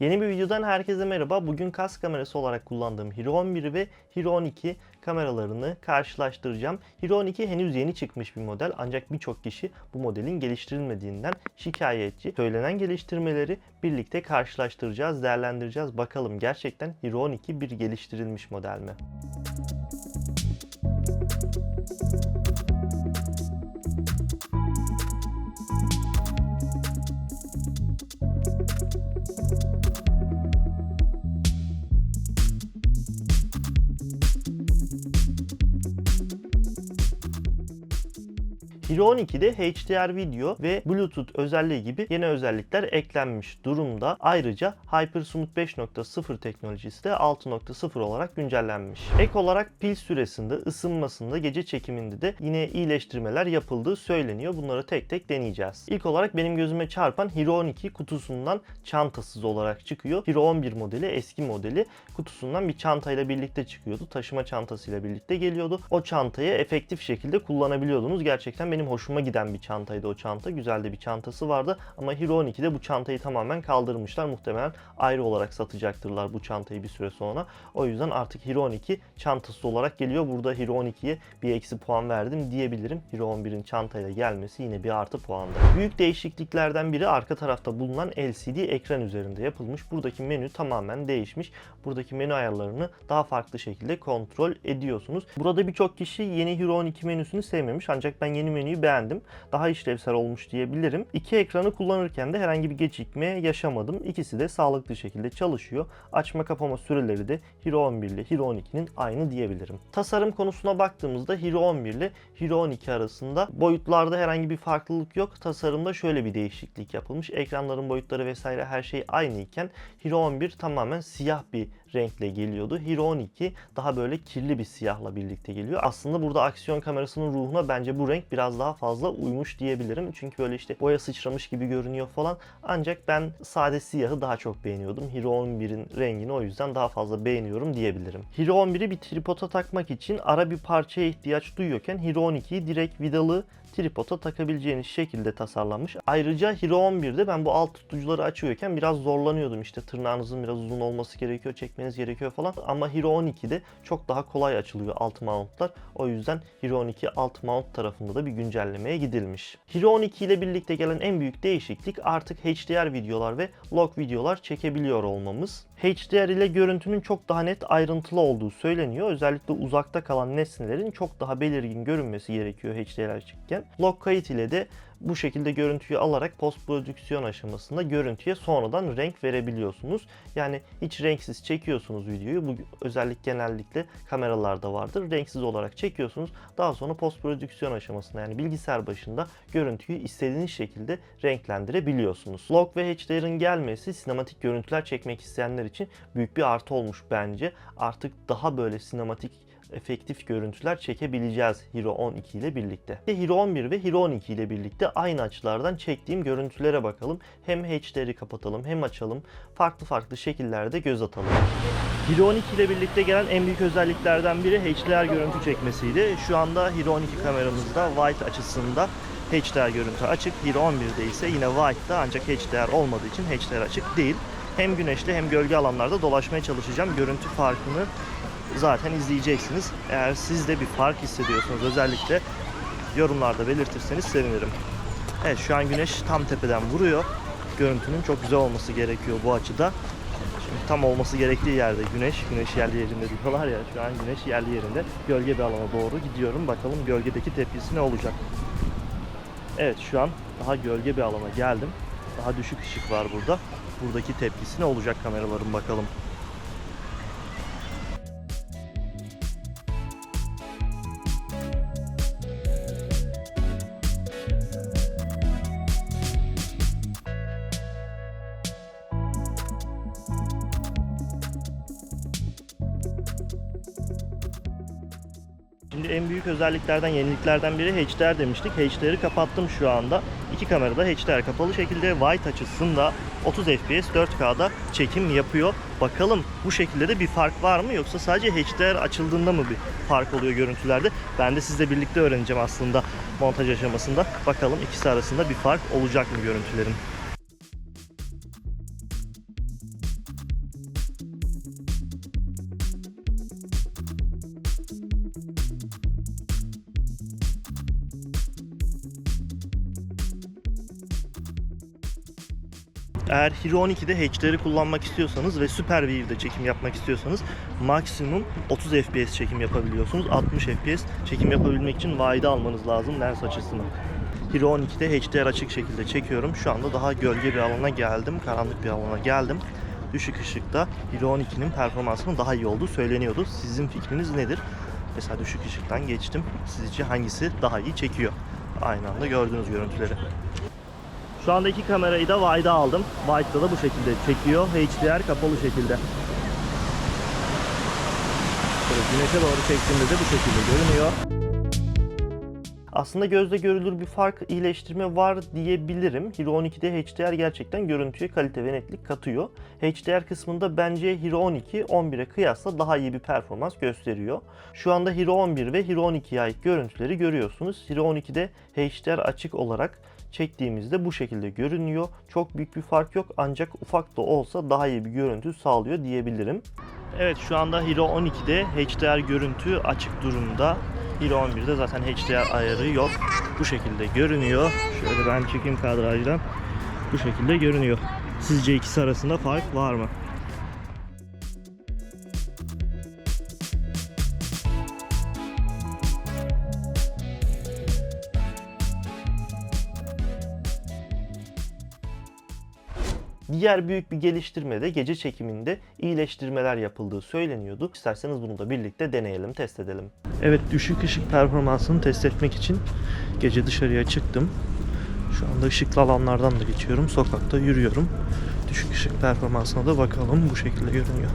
Yeni bir videodan herkese merhaba. Bugün kas kamerası olarak kullandığım Hero 11 ve Hero 12 kameralarını karşılaştıracağım. Hero 12 henüz yeni çıkmış bir model ancak birçok kişi bu modelin geliştirilmediğinden şikayetçi. Söylenen geliştirmeleri birlikte karşılaştıracağız, değerlendireceğiz. Bakalım gerçekten Hero 12 bir geliştirilmiş model mi? Hero 12'de HDR video ve Bluetooth özelliği gibi yeni özellikler eklenmiş durumda. Ayrıca HyperSmooth 5.0 teknolojisi de 6.0 olarak güncellenmiş. Ek olarak pil süresinde, ısınmasında, gece çekiminde de yine iyileştirmeler yapıldığı söyleniyor. Bunları tek tek deneyeceğiz. İlk olarak benim gözüme çarpan Hero 12 kutusundan çantasız olarak çıkıyor. Hero 11 modeli eski modeli kutusundan bir çantayla birlikte çıkıyordu. Taşıma çantasıyla birlikte geliyordu. O çantayı efektif şekilde kullanabiliyordunuz. Gerçekten benim hoşuma giden bir çantaydı o çanta. Güzel de bir çantası vardı. Ama Hero 12'de bu çantayı tamamen kaldırmışlar. Muhtemelen ayrı olarak satacaktırlar bu çantayı bir süre sonra. O yüzden artık Hero 12 çantası olarak geliyor. Burada Hero 12'ye bir eksi puan verdim diyebilirim. Hero 11'in çantayla gelmesi yine bir artı puanda. Büyük değişikliklerden biri arka tarafta bulunan LCD ekran üzerinde yapılmış. Buradaki menü tamamen değişmiş. Buradaki menü ayarlarını daha farklı şekilde kontrol ediyorsunuz. Burada birçok kişi yeni Hero 12 menüsünü sevmemiş ancak ben yeni menüyü beğendim. Daha işlevsel olmuş diyebilirim. İki ekranı kullanırken de herhangi bir gecikme yaşamadım. İkisi de sağlıklı şekilde çalışıyor. Açma kapama süreleri de Hero 11 ile Hero 12'nin aynı diyebilirim. Tasarım konusuna baktığımızda Hero 11 ile Hero 12 arasında boyutlarda herhangi bir farklılık yok. Tasarımda şöyle bir değişiklik yapılmış. Ekranların boyutları vesaire her şey aynı iken Hero 11 tamamen siyah bir renkle geliyordu. Hero 12 daha böyle kirli bir siyahla birlikte geliyor. Aslında burada aksiyon kamerasının ruhuna bence bu renk biraz daha fazla uymuş diyebilirim. Çünkü böyle işte boya sıçramış gibi görünüyor falan. Ancak ben sade siyahı daha çok beğeniyordum. Hero 11'in rengini o yüzden daha fazla beğeniyorum diyebilirim. Hero 11'i bir tripoda takmak için ara bir parçaya ihtiyaç duyuyorken Hero 12'yi direkt vidalı tripoda takabileceğiniz şekilde tasarlanmış. Ayrıca Hero 11'de ben bu alt tutucuları açıyorken biraz zorlanıyordum. İşte tırnağınızın biraz uzun olması gerekiyor, çekmeniz gerekiyor falan. Ama Hero 12'de çok daha kolay açılıyor alt mountlar. O yüzden Hero 12 alt mount tarafında da bir güncellemeye gidilmiş. Hero 12 ile birlikte gelen en büyük değişiklik artık HDR videolar ve log videolar çekebiliyor olmamız. HDR ile görüntünün çok daha net ayrıntılı olduğu söyleniyor. Özellikle uzakta kalan nesnelerin çok daha belirgin görünmesi gerekiyor HDR açıkken. Log kayıt ile de bu şekilde görüntüyü alarak post prodüksiyon aşamasında görüntüye sonradan renk verebiliyorsunuz. Yani hiç renksiz çekiyorsunuz videoyu. Bu özellik genellikle kameralarda vardır. Renksiz olarak çekiyorsunuz. Daha sonra post prodüksiyon aşamasında yani bilgisayar başında görüntüyü istediğiniz şekilde renklendirebiliyorsunuz. Log ve HDR'ın gelmesi sinematik görüntüler çekmek isteyenler için büyük bir artı olmuş bence. Artık daha böyle sinematik efektif görüntüler çekebileceğiz Hero 12 ile birlikte. Hero 11 ve Hero 12 ile birlikte aynı açılardan çektiğim görüntülere bakalım. Hem HDR'i kapatalım hem açalım. Farklı farklı şekillerde göz atalım. Hero 12 ile birlikte gelen en büyük özelliklerden biri HDR görüntü çekmesiydi. Şu anda Hero 12 kameramızda wide açısında HDR görüntü açık. Hero 11'de ise yine wide'da ancak HDR olmadığı için HDR açık değil. Hem güneşli hem gölge alanlarda dolaşmaya çalışacağım. Görüntü farkını zaten izleyeceksiniz. Eğer siz de bir fark hissediyorsanız özellikle yorumlarda belirtirseniz sevinirim. Evet şu an güneş tam tepeden vuruyor. Görüntünün çok güzel olması gerekiyor bu açıda. Şimdi tam olması gerektiği yerde güneş, güneş yerli yerinde diyorlar ya şu an güneş yerli yerinde. Gölge bir alana doğru gidiyorum. Bakalım gölgedeki tepkisi ne olacak. Evet şu an daha gölge bir alana geldim. Daha düşük ışık var burada. Buradaki tepkisi ne olacak kameraların bakalım. Özelliklerden, yeniliklerden biri HDR demiştik. HDR'i kapattım şu anda. İki kamerada HDR kapalı şekilde wide açısında 30 FPS 4K'da çekim yapıyor. Bakalım bu şekilde de bir fark var mı yoksa sadece HDR açıldığında mı bir fark oluyor görüntülerde? Ben de sizle birlikte öğreneceğim aslında montaj aşamasında. Bakalım ikisi arasında bir fark olacak mı görüntülerin? Eğer Hero 12'de HDR'i kullanmak istiyorsanız ve Super VR'de çekim yapmak istiyorsanız maksimum 30 FPS çekim yapabiliyorsunuz. 60 FPS çekim yapabilmek için wide almanız lazım lens açısını. Hero 12'de HDR açık şekilde çekiyorum. Şu anda daha gölge bir alana geldim. Karanlık bir alana geldim. Düşük ışıkta Hero 12'nin performansının daha iyi olduğu söyleniyordu. Sizin fikriniz nedir? Mesela düşük ışıktan geçtim. Sizce hangisi daha iyi çekiyor? Aynı anda gördüğünüz görüntüleri. Şu anda iki kamerayı da wide'a aldım. Wide'da da bu şekilde çekiyor. HDR kapalı şekilde. Şöyle güneşe doğru çektiğimde de bu şekilde görünüyor. Aslında gözle görülür bir fark iyileştirme var diyebilirim. Hero 12'de HDR gerçekten görüntüye kalite ve netlik katıyor. HDR kısmında bence Hero 12 11'e kıyasla daha iyi bir performans gösteriyor. Şu anda Hero 11 ve Hero 12'ye ait görüntüleri görüyorsunuz. Hero 12'de HDR açık olarak çektiğimizde bu şekilde görünüyor. Çok büyük bir fark yok ancak ufak da olsa daha iyi bir görüntü sağlıyor diyebilirim. Evet şu anda Hero 12'de HDR görüntü açık durumda. Hero 11'de zaten HDR ayarı yok. Bu şekilde görünüyor. Şöyle ben çekeyim kadrajdan. Bu şekilde görünüyor. Sizce ikisi arasında fark var mı? Diğer büyük bir geliştirme de gece çekiminde iyileştirmeler yapıldığı söyleniyordu. İsterseniz bunu da birlikte deneyelim, test edelim. Evet, düşük ışık performansını test etmek için gece dışarıya çıktım. Şu anda ışıklı alanlardan da geçiyorum. Sokakta yürüyorum. Düşük ışık performansına da bakalım. Bu şekilde görünüyor.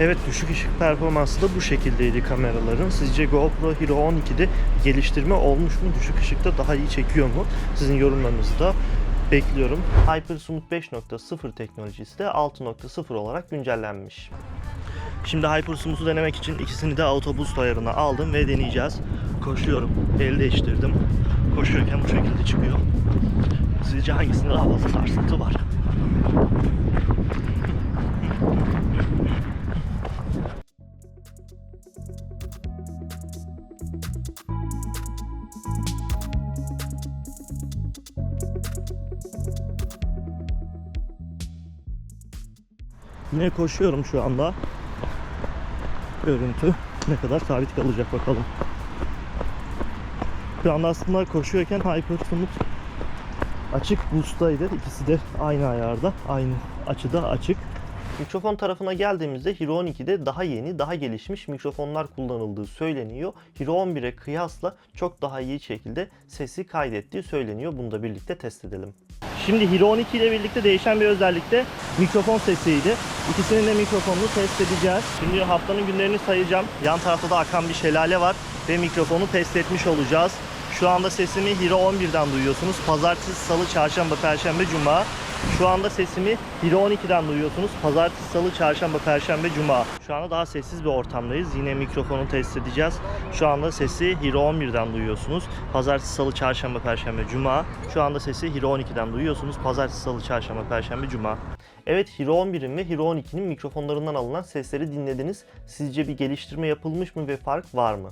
Evet düşük ışık performansı da bu şekildeydi kameraların. Sizce GoPro Hero 12'de geliştirme olmuş mu? Düşük ışıkta daha iyi çekiyor mu? Sizin yorumlarınızı da bekliyorum. HyperSmooth 5.0 teknolojisi de 6.0 olarak güncellenmiş. Şimdi HyperSmooth'u denemek için ikisini de autoboost ayarına aldım ve deneyeceğiz. Koşuyorum. El değiştirdim. Koşuyorken bu şekilde çıkıyor. Sizce hangisinde daha fazla sarsıntı var? Yine koşuyorum şu anda. Görüntü ne kadar sabit kalacak bakalım. Şu anda aslında koşuyorken Hypersmooth açık boost'taydı. İkisi de aynı ayarda, aynı açıda açık. Mikrofon tarafına geldiğimizde Hero 12'de daha yeni, daha gelişmiş mikrofonlar kullanıldığı söyleniyor. Hero 11'e kıyasla çok daha iyi şekilde sesi kaydettiği söyleniyor. Bunu da birlikte test edelim. Şimdi Hero 12 ile birlikte değişen bir özellik de mikrofon sesiydi. İkisinin de mikrofonunu test edeceğiz. Şimdi haftanın günlerini sayacağım. Yan tarafta da akan bir şelale var ve mikrofonu test etmiş olacağız. Şu anda sesimi Hero 11'den duyuyorsunuz. Pazartesi, salı, çarşamba, perşembe, cuma. Şu anda sesimi Hero 12'den duyuyorsunuz. Pazartesi, salı, çarşamba, perşembe, cuma. Şu anda daha sessiz bir ortamdayız. Yine mikrofonu test edeceğiz. Şu anda sesi Hero 11'den duyuyorsunuz. Pazartesi, salı, çarşamba, perşembe, cuma. Şu anda sesi Hero 12'den duyuyorsunuz. Pazartesi, salı, çarşamba, perşembe, cuma. Evet Hero 11'in ve Hero 12'nin mikrofonlarından alınan sesleri dinlediniz. Sizce bir geliştirme yapılmış mı ve fark var mı?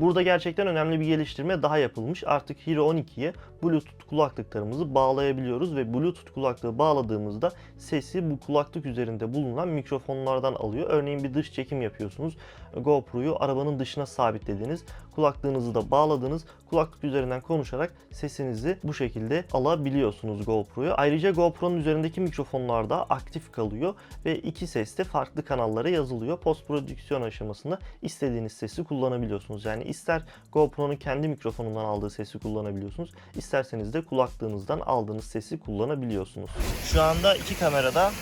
Burada gerçekten önemli bir geliştirme daha yapılmış. Artık Hero 12'ye Bluetooth kulaklıklarımızı bağlayabiliyoruz ve Bluetooth kulaklığı bağladığımızda sesi bu kulaklık üzerinde bulunan mikrofonlardan alıyor. Örneğin bir dış çekim yapıyorsunuz. GoPro'yu arabanın dışına sabitlediniz. Kulaklığınızı da bağladınız. Kulaklık üzerinden konuşarak sesinizi bu şekilde alabiliyorsunuz GoPro'yu. Ayrıca GoPro'nun üzerindeki mikrofonlar da aktif kalıyor ve iki ses de farklı kanallara yazılıyor. Post prodüksiyon aşamasında istediğiniz sesi kullanabiliyorsunuz. Yani ister GoPro'nun kendi mikrofonundan aldığı sesi kullanabiliyorsunuz. İsterseniz de kulaklığınızdan aldığınız sesi kullanabiliyorsunuz. Şu anda iki kamerada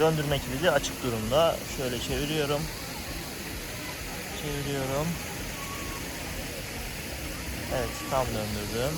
döndürme kilidi açık durumda. Şöyle çeviriyorum. Çeviriyorum. Evet tam döndürdüm.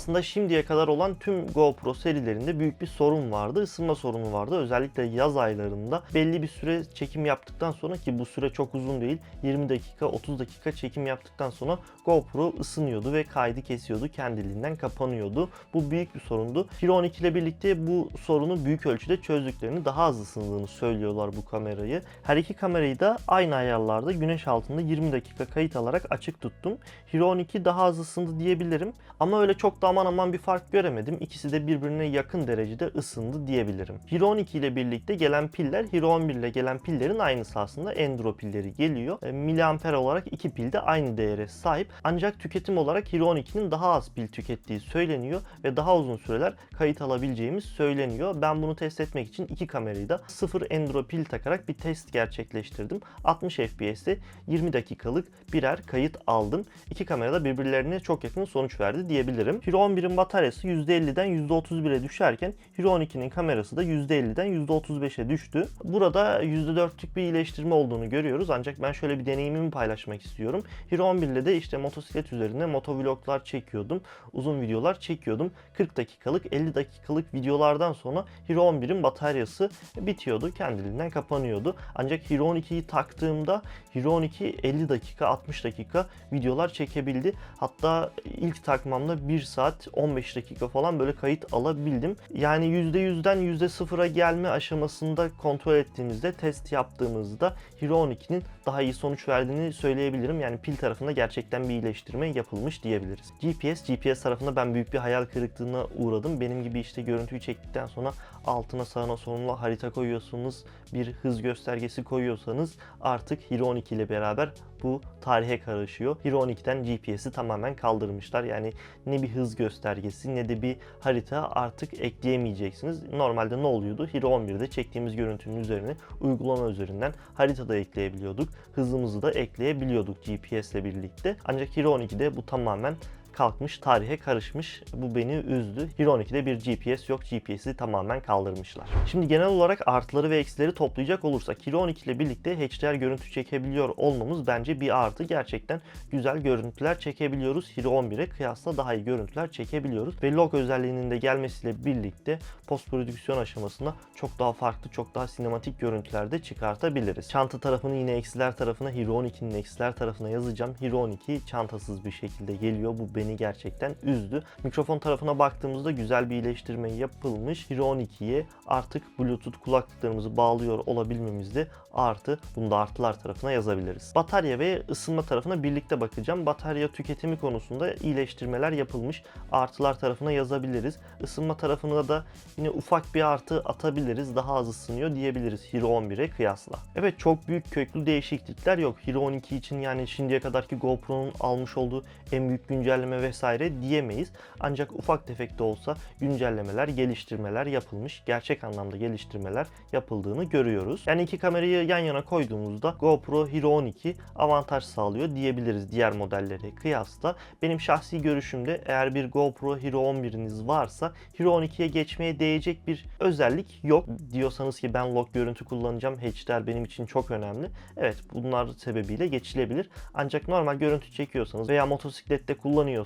Aslında şimdiye kadar olan tüm GoPro serilerinde büyük bir sorun vardı. Isınma sorunu vardı. Özellikle yaz aylarında belli bir süre çekim yaptıktan sonra ki bu süre çok uzun değil. 20 dakika 30 dakika çekim yaptıktan sonra GoPro ısınıyordu ve kaydı kesiyordu. Kendiliğinden kapanıyordu. Bu büyük bir sorundu. Hero 12 ile birlikte bu sorunu büyük ölçüde çözdüklerini, daha az ısındığını söylüyorlar bu kamerayı. Her iki kamerayı da aynı ayarlarda güneş altında 20 dakika kayıt alarak açık tuttum. Hero 12 daha az ısındı diyebilirim. Ama öyle çok da aman aman bir fark göremedim. İkisi de birbirine yakın derecede ısındı diyebilirim. Hero 12 ile birlikte gelen piller Hero 11 ile gelen pillerin aynısı aslında. Enduro pilleri geliyor. E, miliamper olarak iki pil de aynı değere sahip. Ancak tüketim olarak Hero 12'nin daha az pil tükettiği söyleniyor ve daha uzun süreler kayıt alabileceğimiz söyleniyor. Ben bunu test etmek için iki kamerayı da sıfır enduro pil takarak bir test gerçekleştirdim. 60 FPS'te 20 dakikalık birer kayıt aldım. İki kamera da birbirlerine çok yakın sonuç verdi diyebilirim. Hero 11'in bataryası %50'den %31'e düşerken Hero 12'nin kamerası da %50'den %35'e düştü. Burada %4'lük bir iyileştirme olduğunu görüyoruz ancak ben şöyle bir deneyimimi paylaşmak istiyorum. Hero 11 ile de işte motosiklet üzerine motovloglar çekiyordum. Uzun videolar çekiyordum. 40 dakikalık 50 dakikalık videolardan sonra Hero 11'in bataryası bitiyordu. Kendiliğinden kapanıyordu. Ancak Hero 12'yi taktığımda Hero 12 50 dakika 60 dakika videolar çekebildi. Hatta ilk takmamda 1 saat 15 dakika falan böyle kayıt alabildim. Yani %100'den %0'a gelme aşamasında kontrol ettiğimizde test yaptığımızda Hero 12'nin daha iyi sonuç verdiğini söyleyebilirim. Yani pil tarafında gerçekten bir iyileştirme yapılmış diyebiliriz. GPS, GPS tarafında ben büyük bir hayal kırıklığına uğradım. Benim gibi işte görüntüyü çektikten sonra altına sağına soluna harita koyuyorsunuz, bir hız göstergesi koyuyorsanız artık Hero 12 ile beraber bu tarihe karışıyor. Hero 12'den GPS'i tamamen kaldırmışlar. Yani ne bir hız göstergesi ne de bir harita artık ekleyemeyeceksiniz. Normalde ne oluyordu? Hero 11'de çektiğimiz görüntünün üzerine uygulama üzerinden haritada ekleyebiliyorduk. Hızımızı da ekleyebiliyorduk GPS ile birlikte. Ancak Hero 12'de bu tamamen kalkmış, tarihe karışmış. Bu beni üzdü. Hero 12'de bir GPS yok. GPS'i tamamen kaldırmışlar. Şimdi genel olarak artıları ve eksileri toplayacak olursak Hero 12 ile birlikte HDR görüntü çekebiliyor olmamız bence bir artı. Gerçekten güzel görüntüler çekebiliyoruz. Hero 11'e kıyasla daha iyi görüntüler çekebiliyoruz. Ve log özelliğinin de gelmesiyle birlikte post prodüksiyon aşamasında çok daha farklı, çok daha sinematik görüntüler de çıkartabiliriz. Çanta tarafını yine eksiler tarafına, Hero 12'nin eksiler tarafına yazacağım. Hero 12 çantasız bir şekilde geliyor. Bu beni gerçekten üzdü. Mikrofon tarafına baktığımızda güzel bir iyileştirme yapılmış. Hero 12'ye artık Bluetooth kulaklıklarımızı bağlıyor olabilmemizde artı. Bunu da artılar tarafına yazabiliriz. Batarya ve ısınma tarafına birlikte bakacağım. Batarya tüketimi konusunda iyileştirmeler yapılmış. Artılar tarafına yazabiliriz. Isınma tarafına da yine ufak bir artı atabiliriz. Daha az ısınıyor diyebiliriz Hero 11'e kıyasla. Evet çok büyük köklü değişiklikler yok. Hero 12 için yani şimdiye kadarki GoPro'nun almış olduğu en büyük güncelleme vesaire diyemeyiz. Ancak ufak tefek de olsa güncellemeler, geliştirmeler yapılmış. Gerçek anlamda geliştirmeler yapıldığını görüyoruz. Yani iki kamerayı yan yana koyduğumuzda GoPro Hero 12 avantaj sağlıyor diyebiliriz diğer modellere kıyasla. Benim şahsi görüşümde eğer bir GoPro Hero 11'iniz varsa Hero 12'ye geçmeye değecek bir özellik yok. Diyorsanız ki ben log görüntü kullanacağım. HDR benim için çok önemli. Evet bunlar sebebiyle geçilebilir. Ancak normal görüntü çekiyorsanız veya motosiklette kullanıyorsanız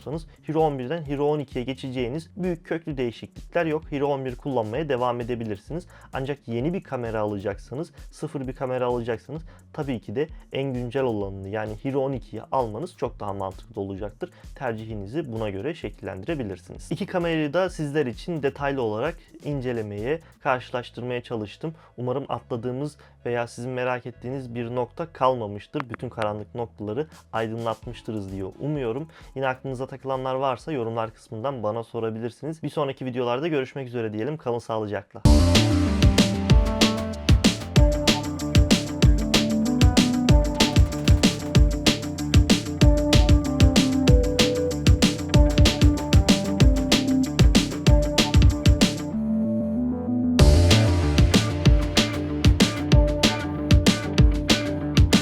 Hero 11'den Hero 12'ye geçeceğiniz büyük köklü değişiklikler yok. Hero 11 kullanmaya devam edebilirsiniz. Ancak yeni bir kamera alacaksanız, sıfır bir kamera alacaksanız tabii ki de en güncel olanını yani Hero 12'yi almanız çok daha mantıklı olacaktır. Tercihinizi buna göre şekillendirebilirsiniz. İki kamerayı da sizler için detaylı olarak incelemeye, karşılaştırmaya çalıştım. Umarım atladığımız veya sizin merak ettiğiniz bir nokta kalmamıştır. Bütün karanlık noktaları aydınlatmıştırız diye umuyorum. Yine aklınıza takılanlar varsa yorumlar kısmından bana sorabilirsiniz. Bir sonraki videolarda görüşmek üzere diyelim. Kalın sağlıcakla.